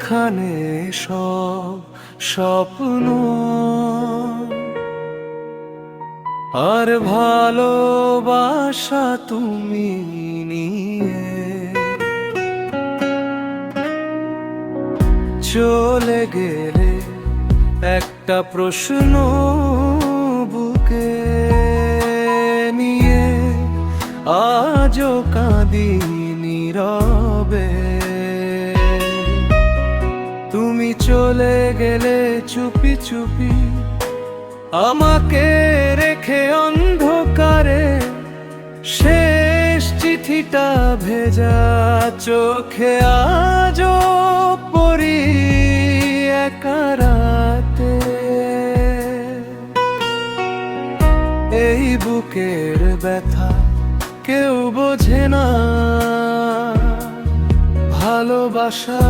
এখানে সব স্বপ্ন। আর ভালোবাসা তুমি নিয়ে চলে গেলে একটা প্রশ্ন বুকে নিয়ে আজও কাঁদি নীরবে চলে গেলে চুপি চুপি। আমাকে রেখে অন্ধকারে শেষ চিঠিটা ভেজা চোখে আজও পড়ি একা রাতে। এই বুকের ব্যথা কেউ বোঝে না। ভালোবাসা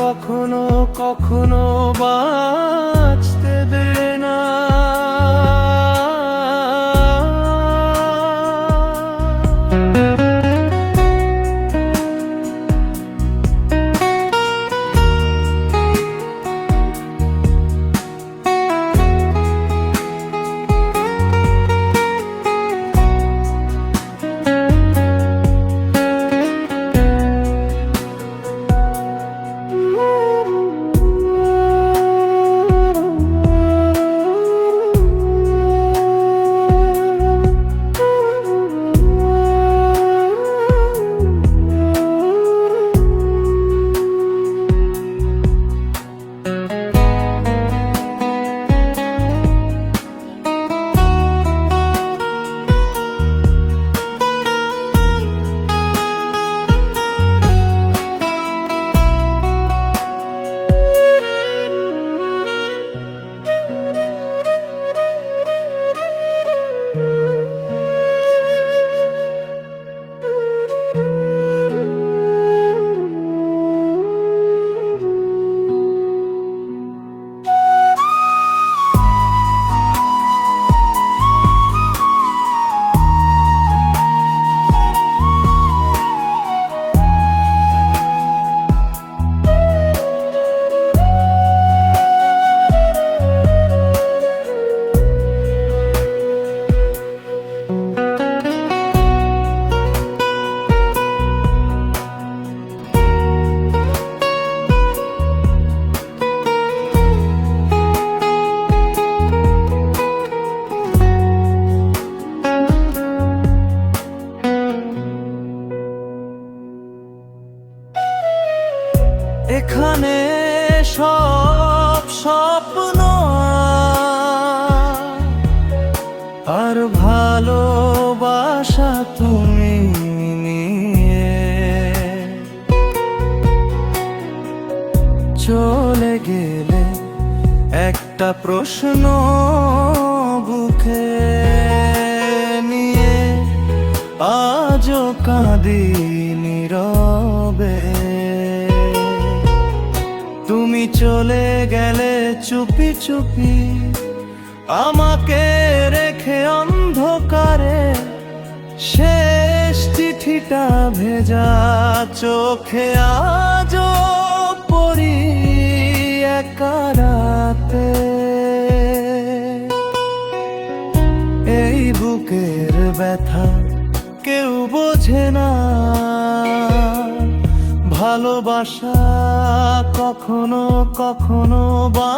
কখনো কখনো বাঁচতে দেয়। সব স্বপ্ন আর। ভালোবাসা তুমি নিয়ে চলে গেলে একটা প্রশ্ন বুকে নিয়ে আজও কাঁদি চলে গেলে চুপি চুপি আমাকে রেখে অন্ধকারে শেষ চিঠিটা ভেজা চোখে আজও পড়ি একা রাতে। এই বুকের ব্যথা ভালোবাসা কখনো কখনো বা